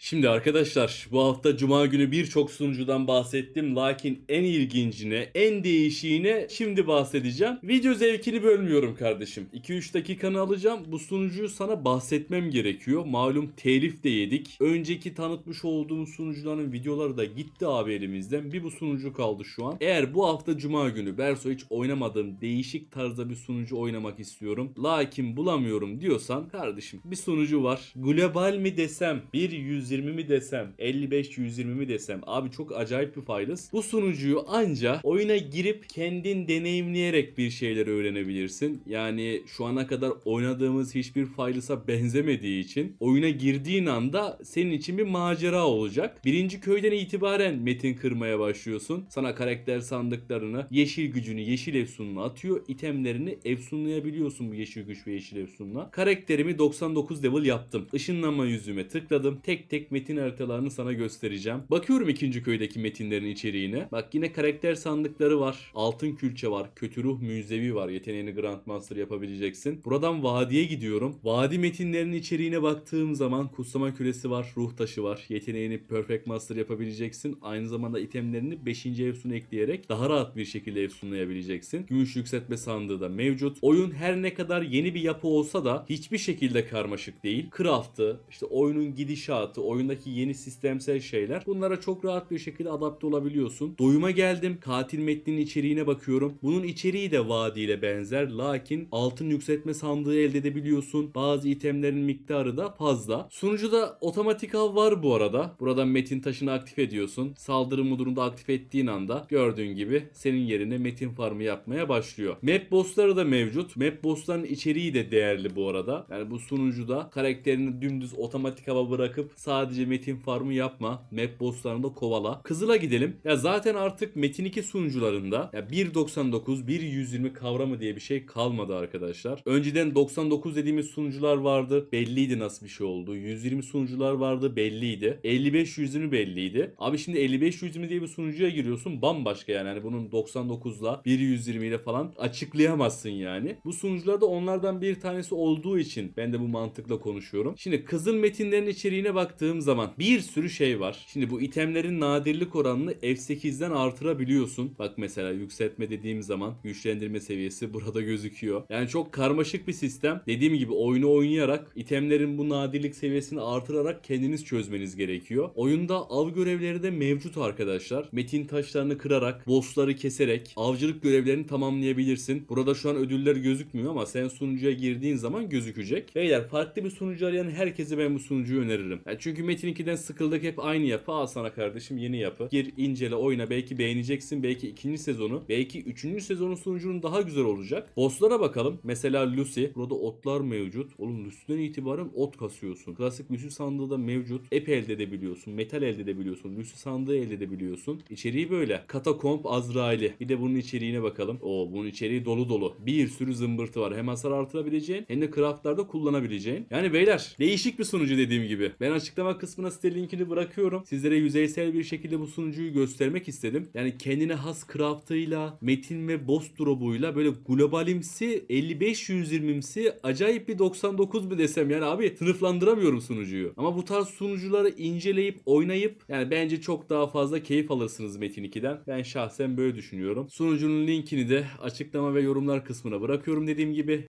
Şimdi arkadaşlar bu hafta cuma günü birçok sunucudan bahsettim. Lakin en ilgincine, en değişiğine şimdi bahsedeceğim. Video zevkini bölmüyorum kardeşim. 2-3 dakikanı alacağım. Bu sunucuyu sana bahsetmem gerekiyor. Malum telif de yedik. Önceki tanıtmış olduğum sunucuların videoları da gitti abi elimizden. Bir bu sunucu kaldı şu an. Eğer bu hafta cuma günü Berso hiç oynamadığım değişik tarzda bir sunucu oynamak istiyorum. Lakin bulamıyorum diyorsan kardeşim bir sunucu var. Global mi desem, bir 120 mi desem, 55-120 mi desem. Abi çok acayip bir faydası. Bu sunucuyu anca oyuna girip kendin deneyimleyerek bir şeyler öğrenebilirsin. Yani şu ana kadar oynadığımız hiçbir faylasa benzemediği için oyuna girdiğin anda senin için bir macera olacak. Birinci köyden itibaren metin kırmaya başlıyorsun. Sana karakter sandıklarını, yeşil gücünü yeşil efsununa atıyor. itemlerini efsunlayabiliyorsun bu yeşil güç ve yeşil efsunla. Karakterimi 99 level yaptım. Işınlanma yüzüme tıkladım. Tek tek metin haritalarını sana göstereceğim. Bakıyorum ikinci köydeki metinlerin içeriğine. Bak yine karakter sandıkları var. Altın külçe var. Kötü ruh müzevi var. Yeteneğini Grandmaster yapabileceksin. Buradan vadiye gidiyorum. Vadi metinlerinin içeriğine baktığım zaman kutsama küresi var. Ruh taşı var. Yeteneğini Perfect Master yapabileceksin. Aynı zamanda itemlerini 5. efsun ekleyerek daha rahat bir şekilde efsunlayabileceksin. Gümüş yükseltme sandığı da mevcut. Oyun her ne kadar yeni bir yapı olsa da hiçbir şekilde karmaşık değil. Craft'ı, işte oyunun gidişatı, oyundaki yeni sistemsel şeyler bunlara çok rahat bir şekilde adapte olabiliyorsun. Doyuma geldim. Katil metninin içeriğine bakıyorum. Bunun içeriği de vadiyle benzer. Lakin altın yükseltme sandığı elde edebiliyorsun. Bazı itemlerin miktarı da fazla. Sunucuda otomatik av var bu arada. Buradan metin taşını aktif ediyorsun. Saldırı modunu da aktif ettiğin anda gördüğün gibi senin yerine metin farmı yapmaya başlıyor. Map bossları da mevcut. Map bossların içeriği de değerli bu arada. Yani bu sunucuda karakterini dümdüz otomatik hava bırakıp sadece metin farmı yapma. Map bosslarını da kovala. Kızıl'a gidelim. Ya zaten artık Metin 2 sunucularında ya 1.99, 1.120 kavramı diye bir şey kalmadı arkadaşlar. Önceden 99 dediğimiz sunucular vardı. Belliydi nasıl bir şey oldu. 120 sunucular vardı belliydi. 55-120 belliydi. Abi şimdi 55-120 diye bir sunucuya giriyorsun bambaşka yani. yani bunun 99'la 1.120 ile falan açıklayamazsın yani. Bu sunucularda onlardan bir tanesi olduğu için ben de bu mantıkla konuşuyorum. Şimdi kızıl metinlerin içeriğine baktığım zaman bir sürü şey var. Şimdi bu itemlerin nadirlik oranını F8'den artırabiliyorsun. Bak mesela yükseltme dediğim zaman güçlendirme seviyesi burada gözüküyor. Yani çok karmaşık bir sistem. Dediğim gibi oyunu oynayarak itemlerin bu nadirlik seviyesini artırarak kendiniz çözmeniz gerekiyor. Oyunda av görevleri de mevcut arkadaşlar. Metin taşlarını kırarak, bossları keserek avcılık görevlerini tamamlayabilirsin. Burada şu an ödüller gözükmüyor ama sen sunucuya girdiğin zaman gözükecek. Beyler farklı bir sunucu arayan herkese ben bu sunucuyu öneririm. Yani çünkü Metin 2'den sıkıldık hep aynı yapı. Al sana kardeşim yeni yapı. Gir incele oyna belki beğeneceksin. Belki ikinci sezonu. Belki üçüncü sezonun sunucunun daha güzel olacak. Bosslara bakalım. Mesela Lucy. Burada otlar mevcut. Oğlum Lucy'den itibaren ot kasıyorsun. Klasik Lucy sandığı da mevcut. Ep elde edebiliyorsun. Metal elde edebiliyorsun. Lucy sandığı elde edebiliyorsun. İçeriği böyle. Katakomb Azrail'i. Bir de bunun içeriğine bakalım. Oo bunun içeriği dolu dolu. Bir sürü zımbırtı var. Hem hasar artırabileceğin hem de craftlarda kullanabileceğin. Yani beyler değişik bir sunucu dediğim gibi. Ben açıklama kısmına site linkini bırakıyorum. Sizlere yüzeysel bir şekilde bu sunucuyu göstermek istedim. Yani kendine has craftıyla, metin ve boss drop'uyla böyle globalimsi 55-120'msi acayip bir 99 mu desem yani abi sınıflandıramıyorum sunucuyu. Ama bu tarz sunucuları inceleyip oynayıp yani bence çok daha fazla keyif alırsınız Metin 2'den. Ben şahsen böyle düşünüyorum. Sunucunun linkini de açıklama ve yorumlar kısmına bırakıyorum dediğim gibi.